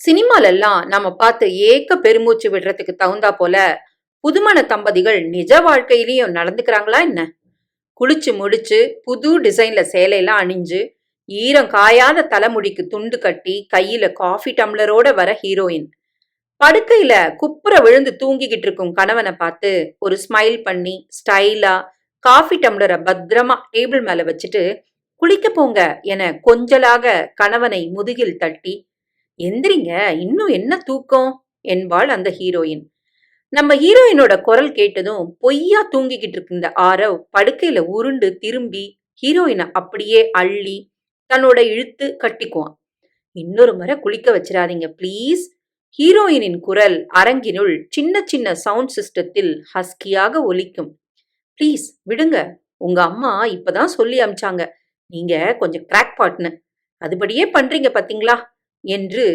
சினிமாலெல்லாம் நாம பார்த்து ஏக்க பெருமூச்சு விடுறதுக்கு தகுந்தா போல புதுமண தம்பதிகள் நிஜ வாழ்க்கையிலயும் நடந்துக்கிறாங்களா என்ன? குளிச்சு முடிச்சு புது டிசைன்ல சேலையெல்லாம் அணிஞ்சு ஈரம் காயாத தலைமுடிக்கு துண்டு கட்டி கையில காஃபி டம்ளரோட வர ஹீரோயின் படுக்கையில குப்புற விழுந்து தூங்கிக்கிட்டு இருக்கும் கணவனை பார்த்து ஒரு ஸ்மைல் பண்ணி ஸ்டைலா காஃபி டம்ளரை பத்திரமா டேபிள் மேல வச்சுட்டு குளிக்க போங்க என கொஞ்சலாக கணவனை முதுகில் தட்டி எந்திரிங்க இன்னும் என்ன தூக்கம்? என்பாள் அந்த ஹீரோயின். நம்ம ஹீரோயினோட குரல் கேட்டதும் பொய்யா தூங்கிக்கிட்டு இருந்த ஆரவ். படுக்கையில உருண்டு திரும்பி ஹீரோயினை அப்படியே அள்ளி தன்னோட இழுத்து கட்டிக்குவான். இன்னொரு முறை குளிக்க வச்சிடாதீங்க ப்ளீஸ். ஹீரோயினின் குரல் அரங்கினுள் சின்ன சின்ன சவுண்ட் சிஸ்டத்தில் ஹஸ்கியாக ஒலிக்கும். ப்ளீஸ் விடுங்க. உங்க அம்மா இப்பதான் சொல்லி அமிச்சாங்க. நீங்க கொஞ்சம் கிராக் பாட்னு. அதுபடியே பண்றீங்க பாத்தீங்களா? என்று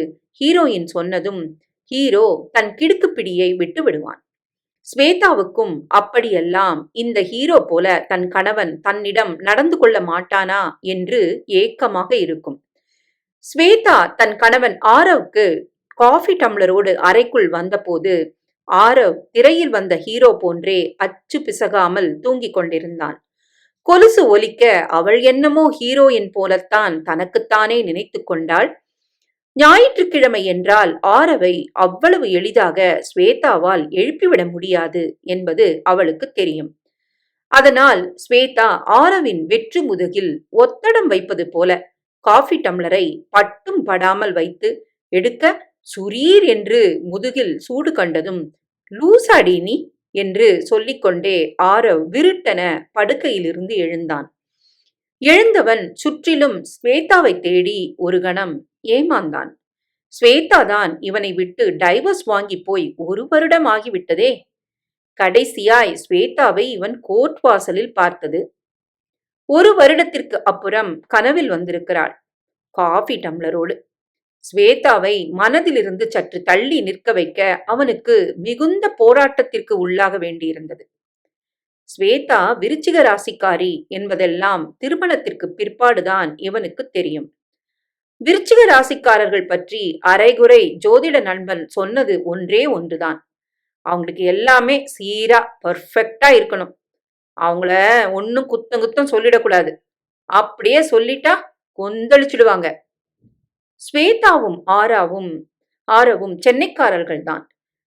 ஹீரோயின் சொன்னதும் ஹீரோ தன் கிடுக்கு பிடியை விட்டு விடுவான். ஸ்வேதாவுக்கும் அப்படியெல்லாம் இந்த ஹீரோ போல தன் கணவன் தன்னிடம் நடந்து கொள்ள மாட்டானா என்று ஏக்கமாக இருக்கும். ஸ்வேதா தன் கணவன் ஆரவ்க்கு காஃபி டம்ளரோடு அறைக்குள் வந்தபோது ஆரவ் திரையில் வந்த ஹீரோ போன்றே அச்சு பிசகாமல் தூங்கிக் கொண்டிருந்தான். கொலுசு ஒலிக்க அவள் என்னமோ ஹீரோயின் போலத்தான் தனக்குத்தானே நினைத்து கொண்டாள். ஞாயிற்றுக்கிழமை என்றால் ஆரவை அவ்வளவு எளிதாக ஸ்வேதாவால் எழுப்பிவிட முடியாது என்பது அவளுக்கு தெரியும். அதனால் ஸ்வேதா ஆரவின் வெற்று முதுகில் ஒத்தடம் வைப்பது போல காஃபி டம்ளரை பட்டும் படாமல் வைத்து எடுக்க சுரீர் என்று முதுகில் சூடு கண்டதும் லூசாடி நீ என்று சொல்லிக்கொண்டே ஆரவ் விருட்டென படுக்கையிலிருந்து எழுந்தான். எழுந்தவன் சுற்றிலும் ஸ்வேதாவை தேடி ஒரு கணம் ஏமாந்தான். ஸ்வேதா தான் இவனை விட்டு டைவர்ஸ் வாங்கி போய் ஒரு வருடம் ஆகிவிட்டதே. கடைசியாய் ஸ்வேதாவை இவன் கோர்ட் வாசலில் பார்த்தது. ஒரு வருடத்திற்கு அப்புறம் கனவில் வந்திருக்கிறாள். காஃபி டம்ளரோடு. ஸ்வேதாவை மனதிலிருந்து சற்று தள்ளி நிற்க வைக்க அவனுக்கு மிகுந்த போராட்டத்திற்கு உள்ளாக வேண்டியிருந்தது. ஸ்வேதா விருச்சிக ராசிக்காரி என்பதெல்லாம் திருமணத்திற்கு பிற்பாடுதான் இவனுக்கு தெரியும். விருச்சிக ராசிக்காரர்கள் பற்றி அரைகுறை ஜோதிட நண்பன் சொன்னது ஒன்றே ஒன்றுதான். அவங்களுக்கு எல்லாமே சீரா பர்ஃபெக்டா இருக்கணும். அவங்கள ஒன்னும் குத்தம் குத்தம் சொல்லிடக்கூடாது. அப்படியே சொல்லிட்டா கொந்தளிச்சிடுவாங்க. ஸ்வேதாவும் ஆராவும் ஆரவும் சென்னைக்காரர்கள்தான்.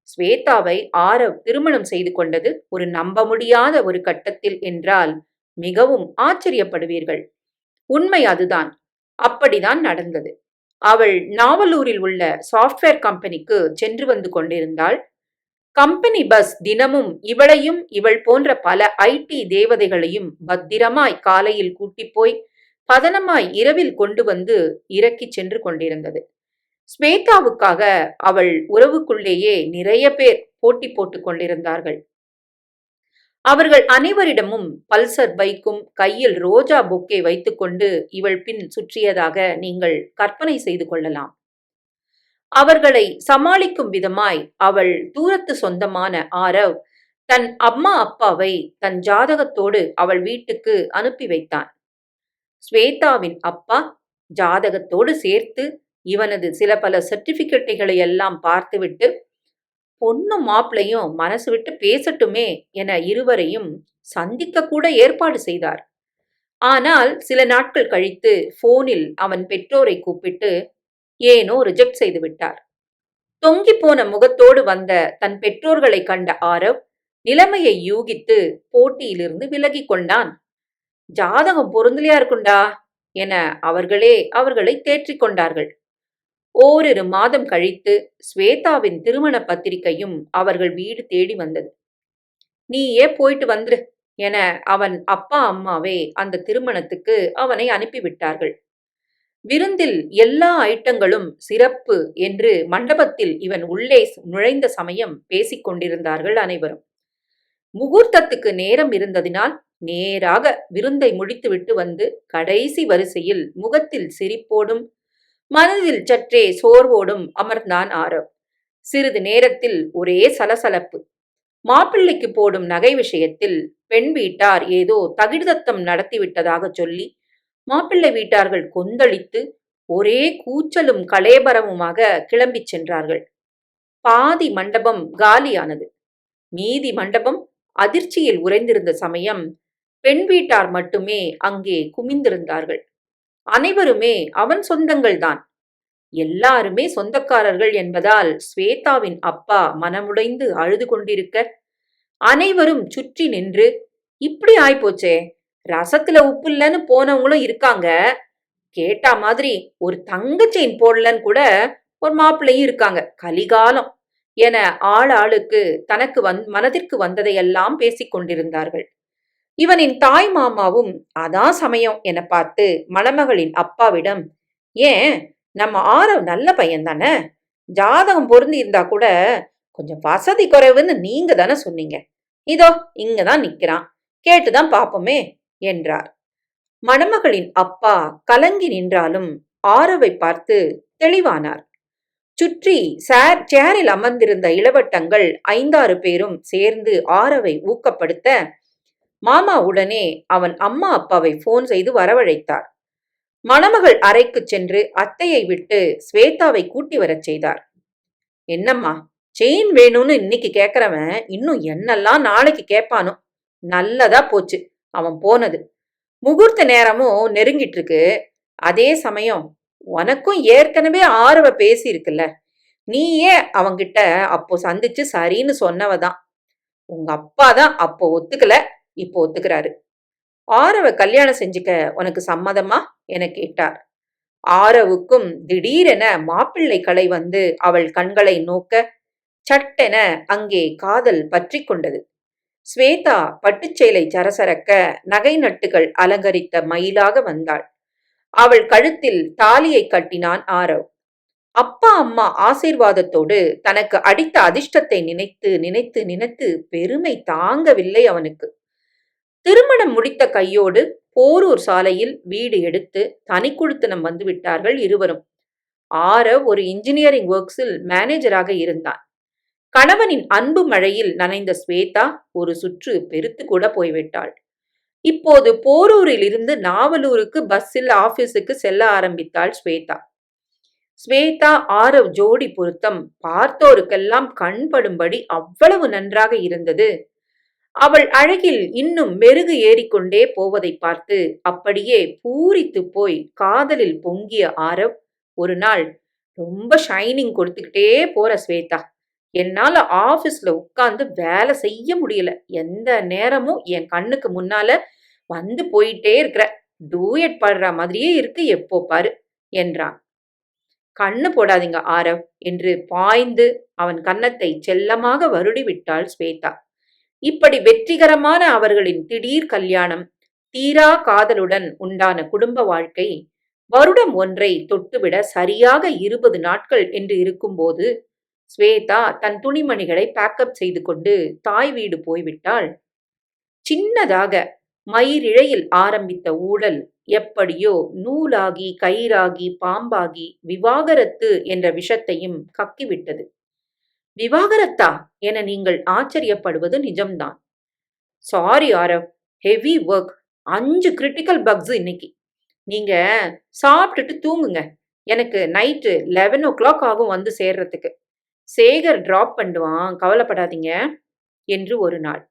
ஸ்வேதாவை ஆரவ் திருமணம் செய்து கொண்டது ஒரு நம்ப முடியாத ஒரு கட்டத்தில் என்றால் மிகவும் ஆச்சரியப்படுவீர்கள். உண்மை அதுதான். அப்படிதான் நடந்தது. அவள் நாவலூரில் உள்ள சாஃப்ட்வேர் கம்பெனிக்கு சென்று வந்து கொண்டிருந்தாள். கம்பெனி பஸ் தினமும் இவளையும் இவள் போன்ற பல ஐடி தேவதைகளையும் பத்திரமாய் காலையில் கூட்டி போய் பதனமாய் இரவில் கொண்டு வந்து இறக்கிச் சென்று கொண்டிருந்தது. ஸ்வேதாவுக்காக அவள் உறவுக்குள்ளேயே நிறைய பேர் போட்டி போட்டுக் கொண்டிருந்தார்கள். அவர்கள் அனைவரிடமும் பல்சர் பைக்கும் கையில் ரோஜா பொக்கே வைத்துக்கொண்டு இவள் பின் சுற்றியதாக நீங்கள் கற்பனை செய்து கொள்ளலாம். அவர்களை சமாளிக்கும் விதமாய் அவள் தூரத்து சொந்தமான ஆரவ் தன் அம்மா அப்பாவை தன் ஜாதகத்தோடு அவள் வீட்டுக்கு அனுப்பி வைத்தான். ஸ்வேதாவின் அப்பா ஜாதகத்தோடு சேர்த்து இவனது சில பல சர்டிபிகேட்டுகளை எல்லாம் பார்த்துவிட்டு பொண்ணும் மாப்பிளையும் மனசு விட்டு பேசட்டுமே என இருவரையும் சந்திக்க கூட ஏற்பாடு செய்தார். ஆனால் சில நாட்கள் கழித்து போனில் அவன் பெற்றோரை கூப்பிட்டு ஏனோ ரிஜெக்ட் செய்து விட்டார். தொங்கி போன முகத்தோடு வந்த தன் பெற்றோர்களை கண்ட ஆரவ் நிலைமையை யூகித்து போட்டியிலிருந்து விலகி கொண்டான். ஜாதகம் பொருந்தலையா இருக்குண்டா என அவர்களே அவர்களை தேற்றிக் கொண்டார்கள். ஓரிரு மாதம் கழித்து ஸ்வேதாவின் திருமண பத்திரிகையும் அவர்கள் வீடு தேடி வந்தது. நீயே போயிட்டு வந்துரு என அவன் அப்பா அம்மாவே அந்த திருமணத்துக்கு அவனை அனுப்பிவிட்டார்கள். விருந்தில் எல்லா ஐட்டங்களும் சிறப்பு என்று மண்டபத்தில் இவன் உள்ளே நுழைந்த சமயம் பேசிக் கொண்டிருந்தார்கள் அனைவரும். முகூர்த்தத்துக்கு நேரம் இருந்ததினால் நேராக விருந்தை முடித்துவிட்டு வந்து கடைசி வரிசையில் முகத்தில் சிரிப்போடும் மனதில் சற்றே சோர்வோடும் அமர்ந்தான் ஆரவ். சிறிது நேரத்தில் ஒரே சலசலப்பு. மாப்பிள்ளைக்கு போடும் நகை விஷயத்தில் பெண் வீட்டார் ஏதோ தகிர்தத்தம் நடத்திவிட்டதாக சொல்லி மாப்பிள்ளை வீட்டார்கள் கொந்தளித்து ஒரே கூச்சலும் கலேபரமுமாக கிளம்பிச் சென்றார்கள். பாதி மண்டபம் காலியானது. மீதி மண்டபம் அதிர்ச்சியில் உறைந்திருந்த சமயம் பெண் வீட்டார் மட்டுமே அங்கே குமிந்திருந்தார்கள். அனைவருமே அவன் சொந்தங்கள்தான். எல்லாருமே சொந்தக்காரர்கள் என்பதால் ஸ்வேதாவின் அப்பா மனமுடைந்து அழுது கொண்டிருக்க அனைவரும் சுற்றி நின்று இப்படி ஆயிப்போச்சே ரசத்துல உப்பு இல்லைன்னு போனவங்களும் இருக்காங்க. கேட்டா மாதிரி ஒரு தங்க செயின் போடலன்னு கூட ஒரு மாப்பிள்ளையும் இருக்காங்க. கலிகாலம் என ஆள் ஆளுக்கு தனக்கு வந் மனதிற்கு வந்ததையெல்லாம் பேசிக் கொண்டிருந்தார்கள். இவனின் தாய் மாமாவும் அதான் சமயம் என பார்த்து மணமகளின் அப்பாவிடம் ஏன்? நம்ம ஆரவ் நல்ல பையன் தானே ஜாதகம் பொருந்தி இருந்தா கூட கொஞ்சம் வசதி குறைவுன்னு நீங்க தானே சொன்னீங்க. இதோ இங்கதான் நிக்கிறான். கேட்டுதான் பாப்போமே என்றார். மணமகளின் அப்பா கலங்கி நின்றாலும் ஆரவை பார்த்து தெளிவானார். சுற்றி சார் சேரில் அமர்ந்திருந்த இளவட்டங்கள் ஐந்தாறு பேரும் சேர்ந்து ஆரவை ஊக்கப்படுத்த மாமா உடனே அவன் அம்மா அப்பாவை போன் செய்து வரவழைத்தார். மணமகள் அறைக்கு சென்று அத்தையை விட்டு ஸ்வேதாவை கூட்டி வரச் செய்தார். என்னம்மா செயின் வேணும்னு இன்னைக்கு கேக்குறவன் இன்னும் என்னெல்லாம் நாளைக்கு கேட்பானோ நல்லதா போச்சு அவன் போனது. முகூர்த்த நேரமும் நெருங்கிட்டு இருக்கு அதே சமயம் உனக்கும் ஏற்கனவே ஆர்வ பேசி இருக்குல்ல நீயே அவங்கிட்ட அப்போ சந்திச்சு சரின்னு சொன்னவதான். உங்க அப்பா தான் அப்போ ஒத்துக்கல. இப்போ ஒத்துக்கிறாரு. ஆரவ கல்யாணம் செஞ்சுக்க உனக்கு சம்மதமா? என கேட்டார். ஆரவுக்கும் திடீரென மாப்பிள்ளை கலை வந்து அவள் கண்களை நோக்க சட்டென அங்கே காதல் பற்றி கொண்டது. ஸ்வேதா பட்டுச்சேலை சரசரக்க நகை நட்டுகள் அலங்கரித்த மயிலாக வந்தாள். அவள் கழுத்தில் தாலியை கட்டினான் ஆரவ். அப்பா அம்மா ஆசீர்வாதத்தோடு தனக்கு அடித்த அதிர்ஷ்டத்தை நினைத்து நினைத்து நினைத்து பெருமை தாங்கவில்லை அவனுக்கு. திருமணம் முடித்த கையோடு போரூர் சாலையில் வீடு எடுத்து தனி குடுத்தனம் வந்து விட்டார்கள் இருவரும். ஆரவ் ஒரு இன்ஜினியரிங் ஒர்க்ஸில் மேனேஜராக இருந்தான். கணவனின் அன்பு மழையில் நனைந்த ஸ்வேதா ஒரு சுற்று பெருத்து கூட போய்விட்டாள். இப்போது போரூரில் இருந்து நாவலூருக்கு பஸ்ஸில் ஆபீஸுக்கு செல்ல ஆரம்பித்தாள் ஸ்வேதா. ஸ்வேதா ஆரவ் ஜோடி பொருத்தம் பார்த்தோருக்கெல்லாம் கண்படும்படி அவ்வளவு நன்றாக இருந்தது. அவள் அழகில் இன்னும் மெருகு ஏறிக்கொண்டே போவதை பார்த்து அப்படியே பூரித்து போய் காதலில் பொங்கிய ஆரவ் ஒரு நாள் ரொம்ப ஷைனிங் கொடுத்துக்கிட்டே போற ஸ்வேதா. என்னால ஆபீஸ்ல உட்கார்ந்து வேலை செய்ய முடியல. எந்த நேரமும் என் கண்ணுக்கு முன்னால வந்து போயிட்டே இருக்கிற. டூயட் பாடுற மாதிரியே இருக்கு எப்போ பாரு என்றான். கண்ணு போடாதீங்க ஆரவ் என்று பாய்ந்து அவன் கன்னத்தை செல்லமாக வருடி விட்டாள் ஸ்வேதா. இப்படி வெற்றிகரமான அவர்களின் திடீர் கல்யாணம் தீரா காதலுடன் உண்டான குடும்ப வாழ்க்கை வருடம் ஒன்றை தொட்டுவிட சரியாக இருபது நாட்கள் என்று இருக்கும்போது ஸ்வேதா தன் துணிமணிகளை பேக்கப் செய்து கொண்டு தாய் வீடு போய்விட்டாள். சின்னதாக மயிரிழையில் ஆரம்பித்த ஊழல் எப்படியோ நூலாகி கயிறாகி பாம்பாகி விவாகரத்து என்ற விஷத்தையும் கக்கிவிட்டது. விவாகரத்தா என நீங்கள் ஆச்சரியப்படுவது நிஜம்தான். சாரி ஆரவ். ஹெவி ஒர்க் அஞ்சு கிரிட்டிக்கல் பக்ஸ் இன்னைக்கு. நீங்க சாப்பிட்டுட்டு தூங்குங்க. எனக்கு நைட்டு லெவன் ஓ கிளாக் ஆகும் வந்து சேர்றதுக்கு. சேகர் டிராப் பண்ணுவான். கவலைப்படாதீங்க. என்று ஒரு நாள்.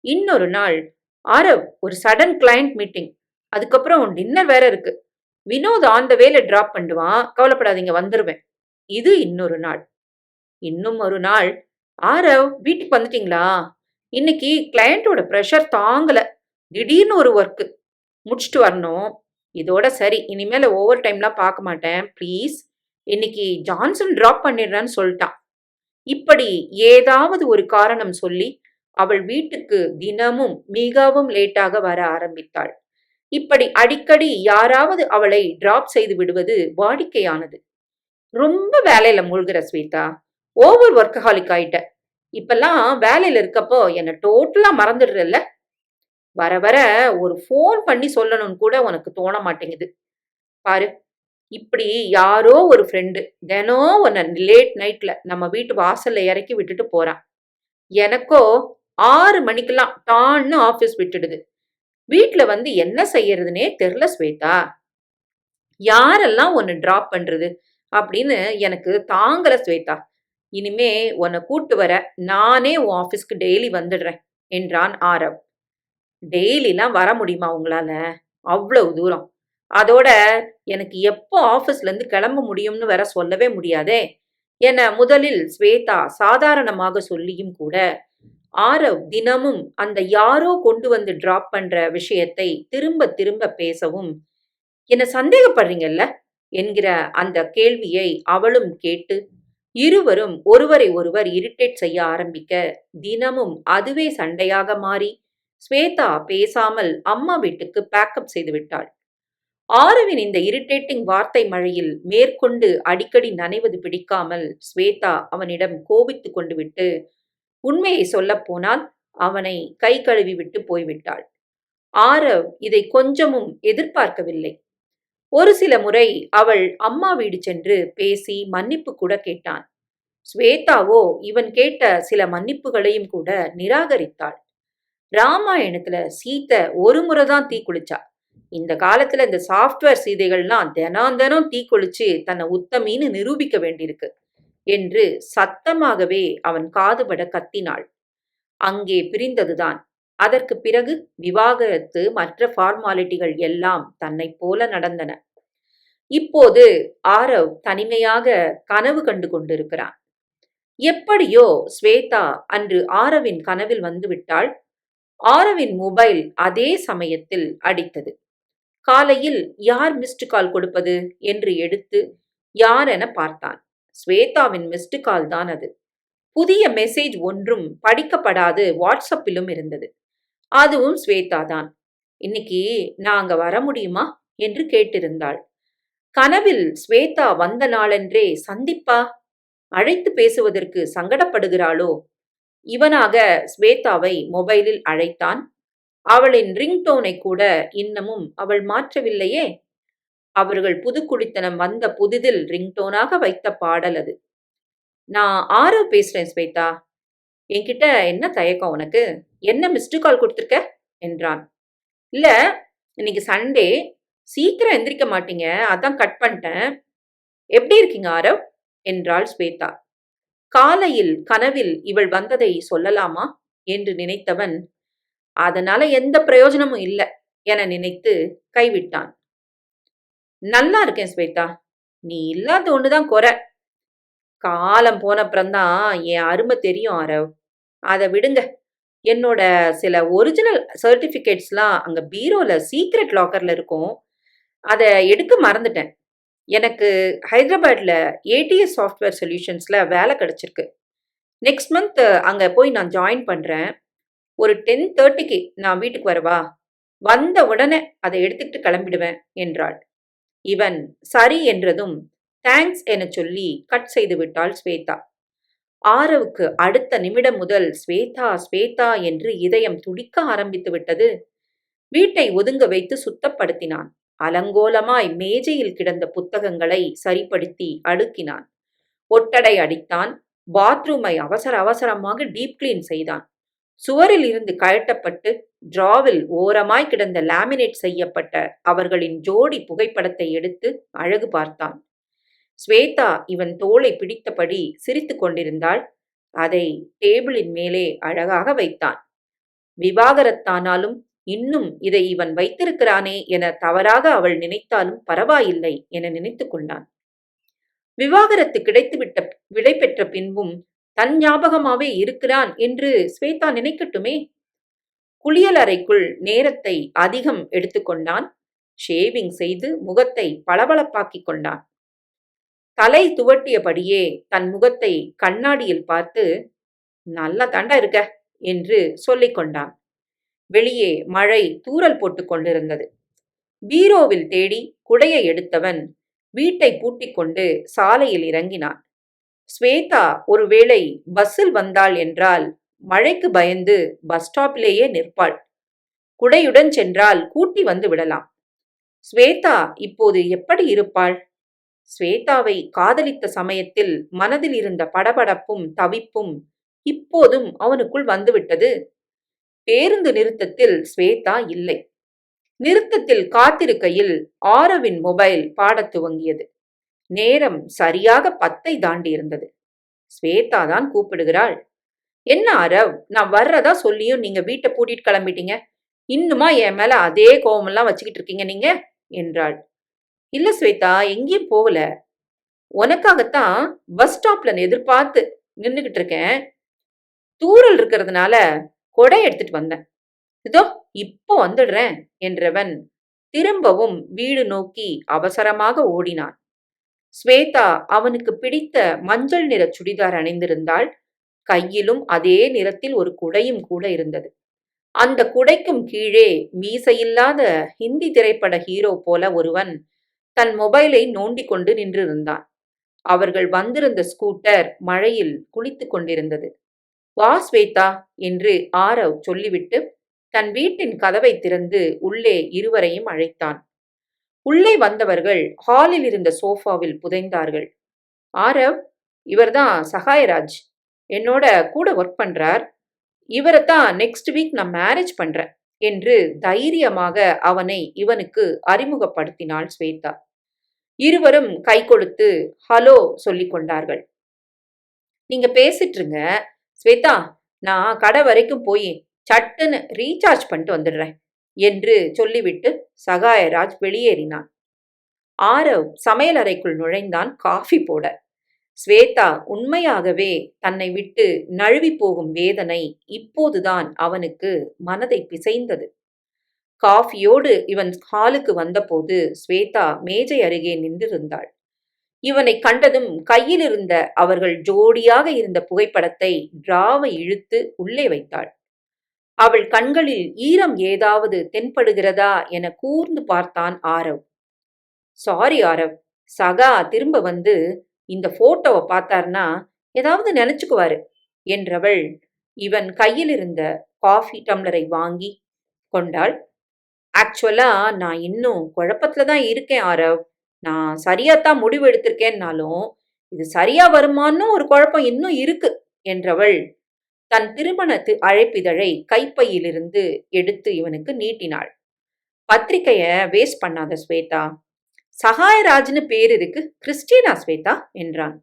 இன்னொரு நாள். ஆரவ் ஒரு சடன் கிளையண்ட் மீட்டிங் அதுக்கப்புறம் டின்னர் வேற இருக்கு. வினோத் ஆன் த வேல டிராப் பண்ணுவான். கவலைப்படாதீங்க வந்துருவேன். இது இன்னொரு நாள். இன்னும் ஒரு நாள். ஆரவ் வீட்டுக்கு வந்துட்டீங்களா? இன்னைக்கு கிளையண்டோட ப்ரெஷர் தாங்கல. திடீர்னு ஒரு ஒர்க்கு முடிச்சுட்டு வரணும். இதோட சரி இனிமேல் ஓவர் டைம்லாம் பார்க்க மாட்டேன். ப்ளீஸ் இன்னைக்கு ஜான்சன் டிராப் பண்ணிடுறேன்னு சொல்லிட்டான். இப்படி ஏதாவது ஒரு காரணம் சொல்லி அவள் வீட்டுக்கு தினமும் மிகவும் லேட்டாக வர ஆரம்பித்தாள். இப்படி அடிக்கடி யாராவது அவளை டிராப் செய்து விடுவது வாடிக்கையானது. ரொம்ப வேலையில மூழ்கிற ஸ்வேதா ஓவர் ஒர்க்கஹாலிக் ஆயிட்டேன். இப்பெல்லாம் வேலையில இருக்கப்போ என்னை டோட்டலா மறந்துடுறல்ல? வர வர ஒரு ஃபோன் பண்ணி சொல்லணும்னு கூட உனக்கு தோண மாட்டேங்குது. பாரு இப்படி யாரோ ஒரு ஃப்ரெண்டு தினம் ஒன்று லேட் நைட்ல நம்ம வீட்டு வாசல்ல இறக்கி விட்டுட்டு போறான். எனக்கோ ஆறு மணிக்கெல்லாம் டான்னு ஆஃபீஸ் விட்டுடுது. வீட்டில் வந்து என்ன செய்யறதுனே தெரில ஸ்வேதா. யாரெல்லாம் ஒன்று ட்ராப் பண்ணுறது அப்படின்னு எனக்கு தாங்கலை ஸ்வேதா. இனிமே உன்னை கூட்டு வர நானே உன் ஆஃபீஸ்க்கு டெய்லி வந்துடுறேன் என்றான் ஆரவ். டெய்லிலாம் வர முடியுமா உங்களால? அவ்வளவு தூரம். அதோட எனக்கு எப்போ ஆஃபீஸ்லேருந்து கிளம்ப முடியும்னு வேற சொல்லவே முடியாதே. என முதலில் ஸ்வேதா சாதாரணமாக சொல்லியும் கூட ஆரவ் தினமும் அந்த யாரோ கொண்டு வந்து டிராப் பண்ற விஷயத்தை திரும்ப திரும்ப பேசவும் என்ன சந்தேகப்படுறீங்கல்ல? என்கிற அந்த கேள்வியை அவளும் கேட்டு இருவரும் ஒருவரை ஒருவர் இரிட்டேட் செய்ய ஆரம்பிக்க தினமும் அதுவே சண்டையாக மாறி ஸ்வேதா பேசாமல் அம்மா வீட்டுக்கு பேக்கப் செய்து விட்டாள். ஆரவின் இந்த இரிட்டேட்டிங் வார்த்தை மழையில் மேற்கொண்டு அடிக்கடி நனைவது பிடிக்காமல் ஸ்வேதா அவனிடம் கோபித்து கொண்டு விட்டு உண்மையை சொல்லப் போனால் அவனை கை கழுவி விட்டு போய்விட்டாள். ஆரவ் இதை கொஞ்சமும் எதிர்பார்க்கவில்லை. ஒரு சில முறை அவள் அம்மா வீடு சென்று பேசி மன்னிப்பு கூட கேட்டான். ஸ்வேதாவோ இவன் கேட்ட சில மன்னிப்புகளையும் கூட நிராகரித்தாள். ராமாயணத்துல சீத்த ஒரு முறை தான் தீ குளிச்சா. இந்த காலத்துல இந்த சாஃப்ட்வேர் சீதைகள்லாம் தினம் தினம் தீ குளிச்சு தன்னை உத்தமின்னு நிரூபிக்க வேண்டியிருக்கு என்று சத்தமாகவே அவன் காதுபட கத்தினாள். அங்கே பிரிந்ததுதான். அதற்கு பிறகு விவாகரத்து மற்ற ஃபார்மாலிட்டிகள் எல்லாம் தன்னைப் போல நடந்தன. இப்போது ஆரவ் தனிமையாக கனவு கண்டு கொண்டிருக்கிறான். எப்படியோ ஸ்வேதா அன்று ஆரவின் கனவில் வந்துவிட்டாள் ஆரவின் மொபைல் அதே சமயத்தில் அடித்தது. காலையில் யார் மிஸ்டு கால் கொடுப்பது என்று எடுத்து யார் என பார்த்தான். ஸ்வேதாவின் மிஸ்டு கால் தான் அது. புதிய மெசேஜ் ஒன்றும் படிக்கப்படாது வாட்ஸ்அப்பிலும் இருந்தது. அதுவும் ஸ்வேதா தான். இன்னைக்கு நான் அங்க வர முடியுமா? என்று கேட்டிருந்தாள். கனவில் ஸ்வேதா வந்த நாளென்றே சந்திப்பா? அழைத்து பேசுவதற்கு சங்கடப்படுகிறாளோ? இவனாக ஸ்வேதாவை மொபைலில் அழைத்தான். அவளின் ரிங்டோனை கூட இன்னமும் அவள் மாற்றவில்லையே? அவர்கள் புதுக்குடித்தனம் வந்த புதிதில் ரிங்டோனாக வைத்த பாடல் அது. நான் ஆரோ பேசுறேன் ஸ்வேதா. என்கிட்ட என்ன தயக்கம் உனக்கு? என்ன மிஸ்டு கால் கொடுத்துருக்க? என்றான். இல்ல இன்னைக்கு சண்டே சீக்கிரம் எந்திரிக்க மாட்டீங்க. அதான் கட் பண்ணிட்டேன். எப்படி இருக்கீங்க ஆரவ்? என்றாள் ஸ்வேதா. காலையில் கனவில் இவள் வந்ததை சொல்லலாமா? என்று நினைத்தவன் அதனால எந்த பிரயோஜனமும் இல்லை என நினைத்து கைவிட்டான். நல்லா இருக்கேன் ஸ்வேதா. நீ இல்லாத ஒண்ணுதான் குறை. காலம் போனப்புறம்தான் என் அருமை தெரியும் அரவ் அதை விடுங்க. என்னோட சில ஒரிஜினல் சர்டிஃபிகேட்ஸ்லாம் அங்கே பீரோவில் சீக்ரெட் லாக்கரில் இருக்கும். அதை எடுக்க மறந்துட்டேன். எனக்கு ஹைதராபாத்தில் ஏடிஎஸ் சாஃப்ட்வேர் சொல்யூஷன்ஸில் வேலை கிடச்சிருக்கு. நெக்ஸ்ட் மந்த் அங்கே போய் நான் ஜாயின் பண்ணுறேன் ஒரு டென் தேர்ட்டிக்கு நான் வீட்டுக்கு வரவா? வந்த உடனே அதை எடுத்துக்கிட்டு கிளம்பிடுவேன் என்றாள். இவன் சரி என்றதும் தேங்க்ஸ் என சொல்லி கட் செய்து விட்டாள் ஸ்வேதா. ஆரவுக்கு அடுத்த நிமிடம் முதல் ஸ்வேதா ஸ்வேதா என்று இதயம் துடிக்க ஆரம்பித்து விட்டது. வீட்டை ஒதுங்க வைத்து சுத்தப்படுத்தினான். அலங்கோலமாய் மேஜையில் கிடந்த புத்தகங்களை சரிப்படுத்தி அடுக்கினான். ஒட்டடை அடித்தான். பாத்ரூமை அவசர அவசரமாக டீப் கிளீன் செய்தான். சுவரில் இருந்து கழட்டப்பட்டு டிராவில் ஓரமாய் கிடந்த லேமினேட் செய்யப்பட்ட அவர்களின் ஜோடி புகைப்படத்தை எடுத்து அழகு பார்த்தான். ஸ்வேதா இவன் தோளை பிடித்தபடி சிரித்து கொண்டிருந்தாள். அதை டேபிளின் மேலே அழகாக வைத்தான். விவாகரத்தானாலும் இன்னும் இதை இவன் வைத்திருக்கிறானே என தவறாக அவள் நினைத்தாலும் பரவாயில்லை என நினைத்து கொண்டான். விவாகரத்து கிடைத்துவிட்ட விடை பெற்ற பின்பும் தன் ஞாபகமாவே இருக்கிறான் என்று ஸ்வேதா நினைக்கட்டுமே? குளியலறைக்குள் நேரத்தை அதிகம் எடுத்துக்கொண்டான் ஷேவிங் செய்து முகத்தை பளபளப்பாக்கிக் கொண்டான். தலை துவட்டியபடியே தன் முகத்தை கண்ணாடியில் பார்த்து நல்ல தண்டா இருக்க? என்று சொல்லிக் கொண்டான். வெளியே மழை தூறல் போட்டு கொண்டிருந்தது. பீரோவில் தேடி குடையை எடுத்தவன் வீட்டை பூட்டிக் கொண்டு சாலையில் இறங்கினான். ஸ்வேதா ஒருவேளை பஸ்ஸில் வந்தாள் என்றால் மழைக்கு பயந்து பஸ் ஸ்டாப்பிலேயே நிற்பாள். குடையுடன் சென்றால் கூட்டி வந்து விடலாம். ஸ்வேதா இப்போது எப்படி இருப்பாள்? ஸ்வேதாவை காதலித்த சமயத்தில் மனதில் இருந்த படபடப்பும் தவிப்பும் இப்போதும் அவனுக்குள் வந்துவிட்டது. பேருந்து நிறுத்தத்தில் ஸ்வேதா இல்லை. நிறுத்தத்தில் காத்திருக்கையில் ஆரவின் மொபைல் பாடத் துவங்கியது. நேரம் சரியாக பத்தை தாண்டி இருந்தது ஸ்வேதா தான் கூப்பிடுகிறாள். என்ன அரவ் நான் வர்றதா சொல்லியும் நீங்க வீட்டை பூட்டிட்டு கிளம்பிட்டீங்க. இன்னுமா என் மேல அதே கோவமெல்லாம் வச்சுக்கிட்டு இருக்கீங்க நீங்க? என்றாள். இல்ல ஸ்வேதா எங்கேயும் போகல. உனக்காகத்தான் பஸ் ஸ்டாப்ல எதிர்பார்த்து நின்னுகிட்டு இருக்கேன். தூரல் இருக்கிறதுனால கொடை எடுத்துட்டு வந்தேன். இதோ இப்போ வந்துடுறேன் என்றவன் திரும்பவும் வீடு நோக்கி அவசரமாக ஓடினான். ஸ்வேதா அவனுக்கு பிடித்த மஞ்சள் நிற சுடிதார் அணிந்திருந்தாள் கையிலும் அதே நிறத்தில் ஒரு குடையும் கூட இருந்தது. அந்த குடைக்கும் கீழே மீசையில்லாத ஹிந்தி திரைப்பட ஹீரோ போல ஒருவன் தன் மொபைலை நோண்டிக் கொண்டு நின்றிருந்தான். அவர்கள் வந்திருந்த ஸ்கூட்டர் மழையில் குளித்துக் கொண்டிருந்தது. வா ஸ்வேதா என்று ஆரவ் சொல்லிவிட்டு தன் வீட்டின் கதவை திறந்து உள்ளே இருவரையும் அழைத்தான். உள்ளே வந்தவர்கள் ஹாலில் இருந்த சோஃபாவில் புதைந்தார்கள். ஆரவ் இவர்தான் சகாயராஜ். என்னோட கூட ஒர்க் பண்றார். இவரைத்தான் நெக்ஸ்ட் வீக் நான் மேரேஜ் பண்றேன். என்று தைரியமாக அவனை இவனுக்கு அறிமுகப்படுத்தினாள் ஸ்வேதா. இருவரும் கை கொடுத்து ஹலோ சொல்லிக் கொண்டார்கள். நீங்க பேசிட்டுருங்க. ஸ்வேதா நான் கடை வரைக்கும் போய் சட்டுன்னு ரீசார்ஜ் பண்ணிட்டு வந்துடுறேன் என்று சொல்லிவிட்டு சகாயராஜ் வெளியேறினான் ஆரவ் சமையலறைக்குள் நுழைந்தான் காஃபி போட. ஸ்வேதா உண்மையாகவே தன்னை விட்டு நழுவி போகும் வேதனை இப்போதுதான் அவனுக்கு மனதை பிசைந்தது. காஃபியோடு இவன் ஹாலுக்கு வந்தபோது ஸ்வேதா மேஜை அருகே நின்றிருந்தாள். இவனை கண்டதும் கையில் இருந்த அவர்கள் ஜோடியாக இருந்த புகைப்படத்தை டிராவை இழுத்து உள்ளே வைத்தாள். அவள் கண்களில் ஈரம் ஏதாவது தென்படுகிறதா என கூர்ந்து பார்த்தான் ஆரவ். சாரி ஆரவ் சகா திரும்ப வந்து இந்த போட்டோவை பார்த்தார்னா ஏதாவது நினைச்சுக்குவாரு என்றவள் இவன் கையில் இருந்த காஃபி டம்ளரை வாங்கி கொண்டாள். ஆக்சுவலா நான் இன்னும் குழப்பத்துல தான் இருக்கேன் ஆரவ். நான் சரியாத்தான் முடிவு எடுத்திருக்கேன்னாலும் இது சரியா வருமான்னு ஒரு குழப்பம் இன்னும் இருக்கு என்றவள் தன் திருமணத்து அழைப்பிதழை கைப்பையிலிருந்து எடுத்து இவனுக்கு நீட்டினாள். பத்திரிக்கைய வேஸ்ட் பண்ணாத ஸ்வேதா. சகாயராஜ்னு பேர் இருக்கு. கிறிஸ்டியனா ஸ்வேதா என்றான்.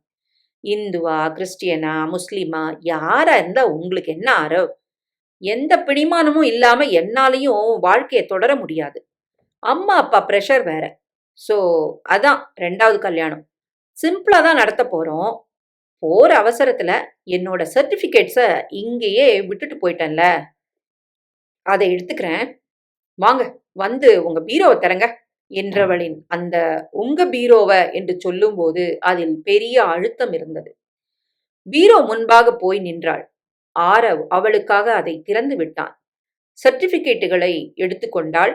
இந்துவா கிறிஸ்டியனா முஸ்லிமா யாரா இருந்தா உங்களுக்கு என்ன ஆரவ் எந்த பிடிமானமும் இல்லாம என்னாலையும் வாழ்க்கையை தொடர முடியாது. அம்மா அப்பா ப்ரெஷர் வேற. ஸோ அதான் ரெண்டாவது கல்யாணம். சிம்பிளா தான் நடத்த போறோம். போற அவசரத்துல என்னோட சர்டிபிகேட்ஸை இங்கேயே விட்டுட்டு போயிட்டேன்ல. அதை எடுத்துக்கிறேன். வாங்க வந்து உங்க பீரோவை தரங்க என்றவளின் அந்த உங்க பீரோவை என்று சொல்லும்போது அதில் பெரிய அழுத்தம் இருந்தது. பீரோ முன்பாக போய் நின்றாள். ஆரவ் அவளுக்காக அதை திறந்து விட்டான். சர்டிபிகேட்டுகளை எடுத்துக்கொண்டாள்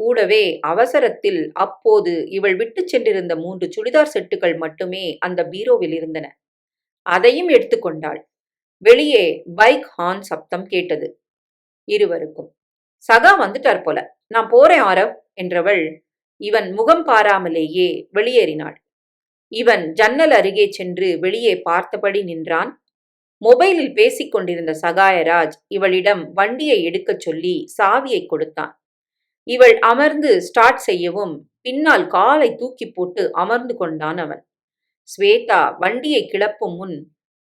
கூடவே அவசரத்தில் அப்போது இவள் விட்டு சென்றிருந்த மூன்று சுடிதார் செட்டுகள் மட்டுமே அந்த பீரோவில் இருந்தன. அதையும் எடுத்துக்கொண்டாள் வெளியே பைக் ஹார்ன் சப்தம் கேட்டது. இருவருக்கும் சகா வந்துட்டார் போல. நான் போறேன் ஆரவ் என்றவள் இவன் முகம் பாராமலேயே வெளியேறினாள். இவன் ஜன்னல் அருகே சென்று வெளியே பார்த்தபடி நின்றான். மொபைலில் பேசிக் கொண்டிருந்த சகாயராஜ் இவளிடம் வண்டியை எடுக்கச் சொல்லி சாவியை கொடுத்தான். இவள் அமர்ந்து ஸ்டார்ட் செய்யவும் பின்னால் காலை தூக்கி போட்டு அமர்ந்து கொண்டான் அவன். ஸ்வேதா வண்டியை கிளப்பும் முன்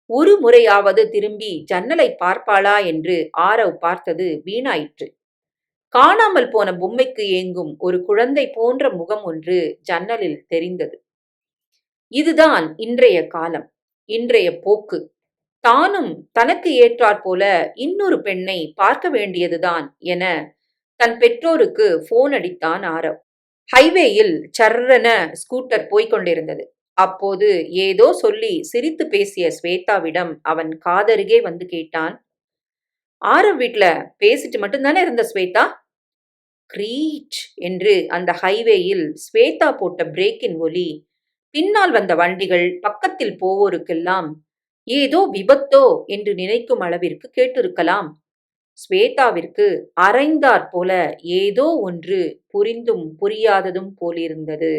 ஒரு முறையாவது திரும்பி ஜன்னலை பார்ப்பாளா? என்று ஆரவ் பார்த்தது வீணாயிற்று. காணாமல் போன பொம்மைக்கு ஏங்கும் ஒரு குழந்தை போன்ற முகம் ஒன்று ஜன்னலில் தெரிந்தது. இதுதான் இன்றைய காலம் இன்றைய போக்கு. தானும் தனக்கு ஏற்றாற் போல இன்னொரு பெண்ணை பார்க்க வேண்டியதுதான் என தன் பெற்றோருக்கு போன் அடித்தான் ஆரவ். ஹைவேயில் சர்ரன ஸ்கூட்டர் போய்க் கொண்டிருந்தது. அப்போது ஏதோ சொல்லி சிரித்து பேசிய ஸ்வேதாவிடம் அவன் காதருகே வந்து கேட்டான் ஆரவ் வீட்ல பேசிட்டு மட்டும்தானே இருந்த ஸ்வேதா? கிரீச் என்று அந்த ஹைவேயில் ஸ்வேதா போட்ட பிரேக்கின் ஒலி. பின்னால் வந்த வண்டிகள் பக்கத்தில் போவோருக்கெல்லாம் ஏதோ விபத்தோ? என்று நினைக்கும் அளவிற்கு கேட்டிருக்கலாம். ஸ்வேதாவிற்கு அரைந்தாற் போல ஏதோ ஒன்று புரிந்தும் புரியாததும் போலிருந்தது.